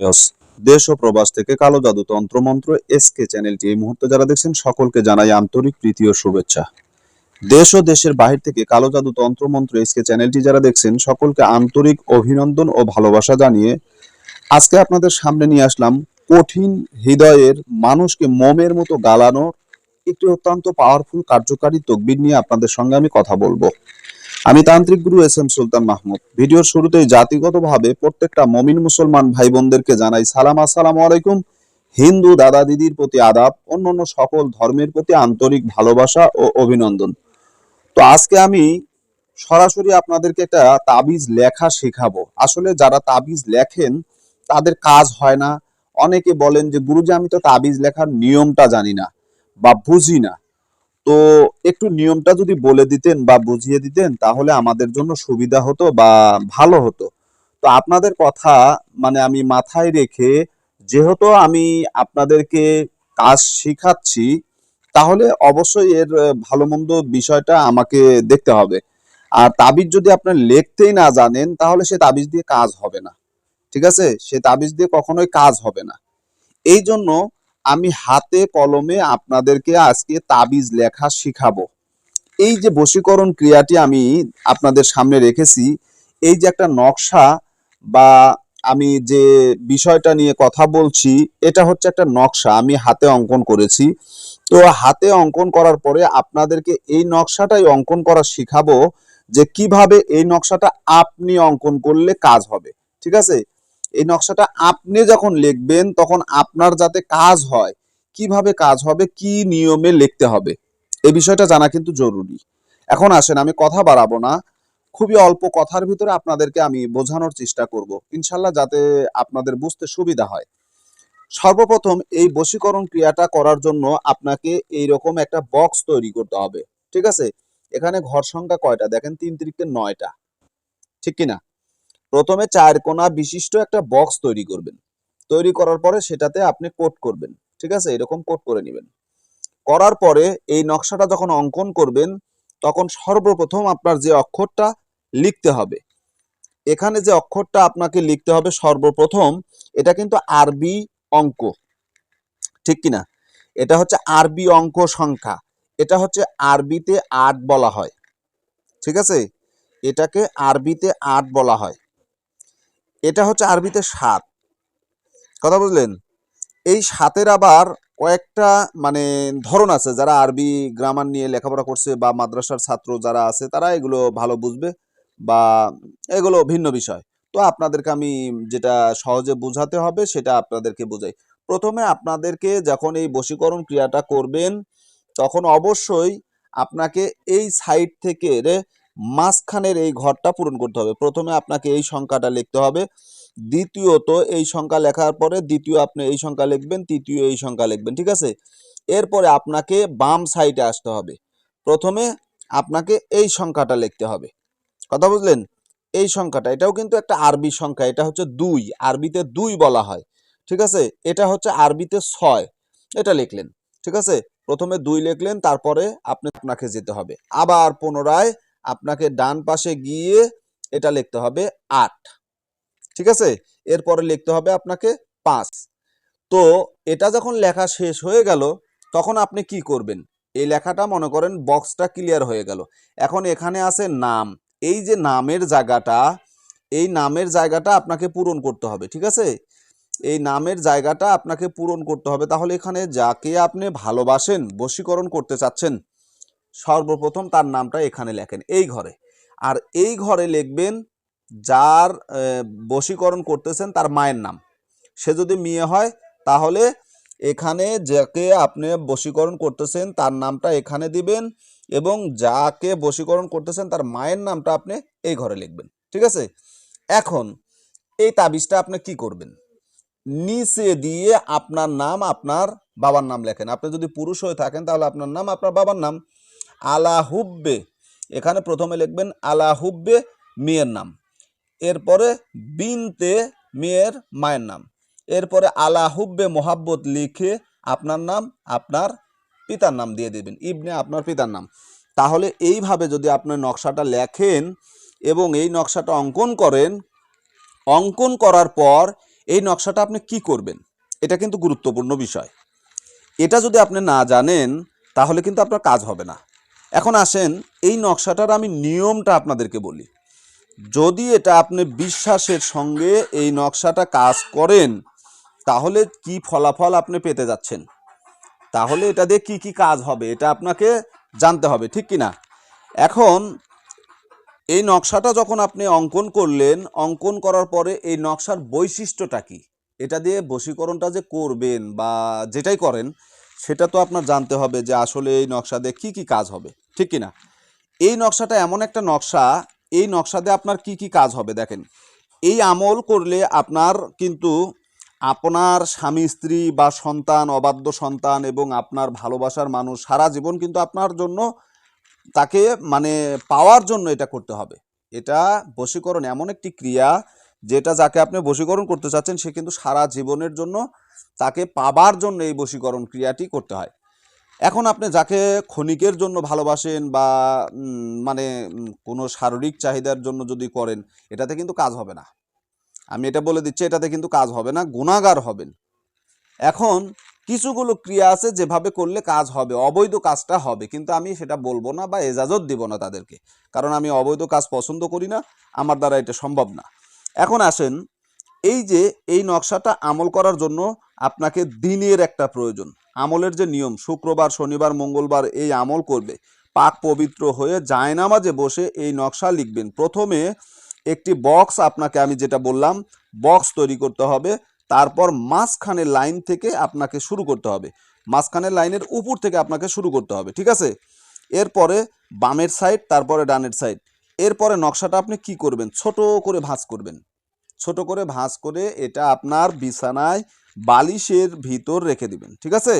দেশ ও প্রবাস থেকে কালো জাদু তন্ত্রমন্ত্র এসকে চ্যানেলটি এই মুহূর্তে যারা দেখছেন, সকলকে জানাই আন্তরিক প্রীতি ও শুভেচ্ছা। দেশ ও দেশের বাহির থেকে কালো জাদু তন্ত্রমন্ত্র এসকে চ্যানেলটি যারা দেখছেন, সকলকে আন্তরিক অভিনন্দন ও ভালোবাসা জানিয়ে আজকে আপনাদের সামনে নিয়ে আসলাম কঠিন হৃদয়ের মানুষকে মোমের মতো গালানোর একটি অত্যন্ত পাওয়ারফুল কার্যকারী তকবির নিয়ে আপনাদের সঙ্গে আমি কথা বলব। আমি তান্ত্রিক গুরু এস এম সুলতান মাহমুদ। ভিডিওর শুরুতেই জাতিগতভাবে প্রত্যেকটা মমিন মুসলমান ভাই বোনদেরকে জানাই সালাম। আসসালামু আলাইকুম। হিন্দু দাদা দিদির প্রতি আদাব, অন্যান্য সকল ধর্মের প্রতি আন্তরিক ভালোবাসা ও অভিনন্দন। তো আজকে আমি সরাসরি আপনাদেরকে একটা তাবিজ লেখা শেখাবো। আসলে যারা তাবিজ লেখেন, তাদের কাজ হয় না। অনেকে বলেন যে, গুরুজি, আমি তো তাবিজ লেখার নিয়মটা জানি না বা বুঝি না। তো একটু নিয়মটা যদি বলে দিতেন বা বুঝিয়ে দিতেন, তাহলে আমাদের জন্য সুবিধা হতো বা ভালো হতো। তো আপনাদের কথা মানে আমি মাথায় রেখে যেহেতু আমি আপনাদেরকে কাজ শিখাচ্ছি, তাহলে অবশ্যই এর ভালো মন্দ বিষয়টা আমাকে দেখতে হবে। আর তাবিজ যদি আপনার লিখতেই না জানেন, তাহলে সে তাবিজ দিয়ে কাজ হবে না। ঠিক আছে? সে তাবিজ দিয়ে কখনোই কাজ হবে না। এই জন্য আমি হাতে কলমে আপনাদেরকে আজকে তাবিজ লেখা শিখাবো। এই যে বশীকরণ ক্রিয়াটি আমি আপনাদের সামনে রেখেছি, এই যে একটা নকশা বা আমি যে বিষয়টা নিয়ে কথা বলছি, এটা হচ্ছে একটা নকশা, আমি হাতে অঙ্কন করেছি। তো হাতে অঙ্কন করার পরে আপনাদেরকে এই নকশাটাই অঙ্কন করা শিখাবো যে কীভাবে এই নকশাটা আপনি অঙ্কন করলে কাজ হবে, ঠিক আছে? এই নকশাটা আপনি যখন লিখবেন, তখন আপনার যাতে কাজ হয়, কীভাবে কাজ হবে, কি নিয়মে লিখতে হবে, এই বিষয়টা জানা কিন্তু জরুরি। এখন আসেন, আমি কথা বাড়াবো না। খুবই অল্প কথার ভিতরে আপনাদেরকে আমি বোঝানোর চেষ্টা করব, ইনশাল্লাহ যাতে আপনাদের বুঝতে সুবিধা হয়। সর্বপ্রথম এই বশীকরণ ক্রিয়াটা করার জন্য আপনাকে এই রকম একটা বক্স তৈরি করতে হবে, ঠিক আছে? এখানে ঘর সংখ্যা কয়টা? দেখেন, তিন তিরিকে নয়টা, ঠিক কিনা? প্রথমে চার কোণা বিশিষ্ট একটা বক্স তৈরি করবেন। তৈরি করার পরে সেটাতে আপনি কোট করবেন, ঠিক আছে? এরকম কোট করে নেবেন। করার পরে এই নকশাটা যখন অঙ্কন করবেন, তখন সর্বপ্রথম আপনার যে অক্ষরটা লিখতে হবে, এখানে যে অক্ষরটা আপনাকে লিখতে হবে সর্বপ্রথম, এটা কিন্তু আরবি অঙ্ক, ঠিক কিনা? এটা হচ্ছে আরবি অঙ্ক সংখ্যা, এটা হচ্ছে আরবিতে আট বলা হয়, ঠিক আছে? এটাকে আরবিতে আট বলা হয়। এটা হচ্ছে আরবিতে সাত। কথা বুঝলেন? এই সাতের আবার কয়েকটা মানে ধরন আছে, যারা আরবি গ্রামার নিয়ে লেখাপড়া করছে বা মাদ্রাসার ছাত্র যারা আছে, তারা এগুলো ভালো বুঝবে বা এগুলো ভিন্ন বিষয়। তো আপনাদেরকে আমি যেটা সহজে বোঝাতে হবে, সেটা আপনাদেরকে বোঝাই। প্রথমে আপনাদেরকে যখন এই বশীকরণ ক্রিয়াটা করবেন, তখন অবশ্যই আপনাকে এই সাইড থেকে মাঝখানের এই ঘরটা পূরণ করতে হবে। প্রথমে আপনাকে এই সংখ্যাটা লিখতে হবে। দ্বিতীয়ত এই সংখ্যা লেখার পরে দ্বিতীয় আপনি এই সংখ্যা লিখবেন, তৃতীয় এই সংখ্যা লিখবেন, ঠিক আছে? এরপরে আপনাকে বাম সাইডে আসতে হবে। প্রথমে আপনাকে এই সংখ্যাটা লিখতে হবে। কথা বুঝলেন? এই সংখ্যাটা, এটাও কিন্তু একটা আরবি সংখ্যা, এটা হচ্ছে দুই। আরবিতে দুই বলা হয়, ঠিক আছে? এটা হচ্ছে আরবিতে ছয়, এটা লিখলেন, ঠিক আছে? প্রথমে দুই লিখলেন, তারপরে আপনি আপনাকে যেতে হবে। আবার পুনরায় আপনাকে ডান পাশে গিয়ে এটা লিখতে হবে আট। ঠিক আছে? এরপরে লিখতে হবে আপনাকে পাঁচ। তো এটা যখন লেখা শেষ হয়ে গেল, তখন আপনি কি করবেন? এই লেখাটা মনে করেন বক্সটা ক্লিয়ার হয়ে গেল। এখন এখানে আছে নাম। এই যে নামের জায়গাটা, এই নামের জায়গাটা আপনাকে পূরণ করতে হবে, ঠিক আছে? এই নামের জায়গাটা আপনাকে পূরণ করতে হবে। তাহলে এখানে যাকে আপনি ভালোবাসেন, বশীকরণ করতে চাচ্ছেন সর্বপ্রথম তার নামটা এখানে লেখেন, এই ঘরে। আর এই ঘরে লিখবেন, যার বশীকরণ করতেছেন তার মায়ের নাম। সে যদি মেয়ে হয়, তাহলে এখানে যাকে আপনি বশীকরণ করতেছেন তার নামটা এখানে দিবেন এবং যাকে বশীকরণ করতেছেন তার মায়ের নামটা আপনি এই ঘরে লিখবেন, ঠিক আছে? এখন এই তাবিজটা আপনি কি করবেন? নিচে দিয়ে আপনার নাম আপনার বাবার নাম লেখেন। আপনি যদি পুরুষ হয়ে থাকেন, তাহলে আপনার নাম আপনার বাবার নাম। আলাহুব্বে এখানে প্রথমে লিখবেন আলাহুব্বে মেয়ের নাম। এরপরে বিনতে মেয়ের মায়ের নাম। এরপরে আলাহুব্বে মোহাব্বত লিখে আপনার নাম, আপনার পিতার নাম দিয়ে দেবেন। ইবনে আপনার পিতার নাম। তাহলে এইভাবে যদি আপনার নকশাটা লেখেন এবং এই নকশাটা অঙ্কন করেন, অঙ্কন করার পর এই নকশাটা আপনি কি করবেন? এটা কিন্তু গুরুত্বপূর্ণ বিষয়। এটা যদি আপনি না জানেন, তাহলে কিন্তু আপনার কাজ হবে না। এখন আসেন, এই নকশাটার আমি নিয়মটা আপনাদেরকে বলি। যদি এটা আপনি বিশ্বাসের সঙ্গে এই নকশাটা কাজ করেন, তাহলে কি ফলাফল আপনি পেতে যাচ্ছেন? তাহলে এটা দিয়ে কী কী কাজ হবে, এটা আপনাকে জানতে হবে, ঠিক কি না এখন, এই নকশাটা যখন আপনি অঙ্কন করলেন, অঙ্কন করার পরে এই নকশার বৈশিষ্ট্যটা কি? এটা দিয়ে বশীকরণটা যে করবেন বা যেটাই করেন সেটা তো আপনার জানতে হবে যে আসলে এই নকশা দিয়ে কী কী কাজ হবে, ঠিক কি না এই নকশাটা এমন একটা নকশা, এই নকশা দিয়ে আপনার কি কি কাজ হবে দেখেন। এই আমল করলে আপনার কিন্তু আপনার স্বামী, স্ত্রী বা সন্তান, অবাধ্য সন্তান এবং আপনার ভালোবাসার মানুষ সারা জীবন কিন্তু আপনার জন্য তাকে মানে পাওয়ার জন্য এটা করতে হবে। এটা বশীকরণ এমন একটি ক্রিয়া যেটা যাকে আপনি বশীকরণ করতে চাচ্ছেন, সে কিন্তু সারা জীবনের জন্য তাকে পাবার জন্য এই বশীকরণ ক্রিয়াটি করতে হয়। এখন আপনি যাকে ক্ষণিকের জন্য ভালোবাসেন বা মানে কোনো শারীরিক চাহিদার জন্য যদি করেন, এটাতে কিন্তু কাজ হবে না। আমি এটা বলে দিচ্ছি, এটাতে কিন্তু কাজ হবে না, গুণাগার হবেন। এখন কিছুগুলো ক্রিয়া আছে যেভাবে করলে কাজ হবে, অবৈধ কাজটা হবে, কিন্তু আমি সেটা বলব না বা এজাজত দিব না তাদেরকে। কারণ আমি অবৈধ কাজ পছন্দ করি না, আমার দ্বারা এটা সম্ভব না। এখন আসেন, এই যে এই নকশাটা আমল করার জন্য আপনাকে দিনের একটা প্রয়োজন। আমলের যে নিয়ম, শুক্রবার, শনিবার, মঙ্গলবার এই আমল করবে পাক পবিত্র হয়ে জায়নামাজে বসে এই নকশা লিখবেন। প্রথমে একটি বক্স আপনাকে আমি যেটা বললাম, বক্স তৈরি করতে হবে, তারপর মাঝখানের লাইন থেকে আপনাকে শুরু করতে হবে। মাঝখানের লাইনের উপর থেকে আপনাকে শুরু করতে হবে, ঠিক আছে? এরপরে বামের সাইড, তারপরে ডানের সাইড। এরপরে নকশাটা আপনি কি করবেন? ছোট করে ভাঁজ করবেন। ছোট করে ভাঁজ করে এটা আপনার বিছানায় বালিশের ভিতর রেখে দিবেন, ঠিক আছে?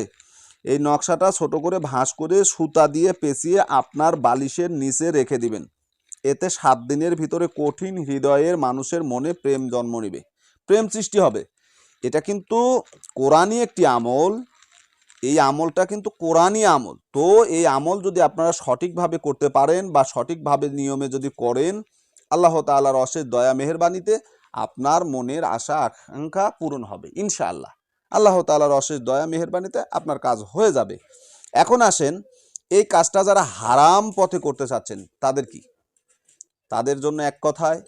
এই নকশাটা ছোট করে ভাঁজ করে সুতা দিয়ে পেঁচিয়ে আপনার বালিশের নিচে রেখে দিবেন। এতে সাত দিনের ভিতরে কঠিন হৃদয়ের মানুষের মনে প্রেম জন্ম নেবে। প্রেম সৃষ্টি হবে। এটা কিন্তু কোরআনই একটি আমল। এই আমলটা কিন্তু কোরআনই আমল। তো এই আমল যদি আপনারা সঠিকভাবে করতে পারেন বা সঠিকভাবে নিয়মে যদি করেন, আল্লাহ তাআলার অশেষ দয়া, মেহেরবানিতে আপনার মনের আশা, আকাঙ্ক্ষা পূরণ হবে, ইনশাআল্লাহ। আল্লাহ তাআলার অশেষ দয়া, মেহেরবানিতে আপনার কাজ হয়ে যাবে। এখন আসেন, এই কাজটা যারা হারাম পথে করতে চাচ্ছেন, তাদের কি? তাদের জন্য এক কথায়,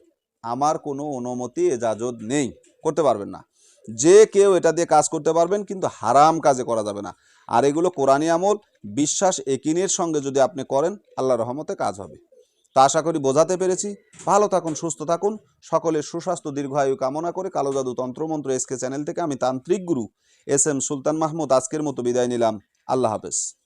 আমার কোনো অনুমতি, এজাজত নেই, করতে পারবেন না। যে কেউ এটা দিয়ে কাজ করতে পারবেন, কিন্তু হারাম কাজে করা যাবে না। আর এগুলো কোরআনী আমল, বিশ্বাস একিনের সঙ্গে যদি আপনি করেন, আল্লাহ রহমতে কাজ হবে। তা আশা করি বোঝাতে পেরেছি। ভালো থাকুন, সুস্থ থাকুন। সকলের সুস্বাস্থ্য, দীর্ঘায়ু কামনা করে কালো জাদু তন্ত্রমন্ত্র এসকে চ্যানেল থেকে আমি তান্ত্রিক গুরু এস এম সুলতান মাহমুদ আজকের মতো বিদায় নিলাম। আল্লাহ হাফেজ।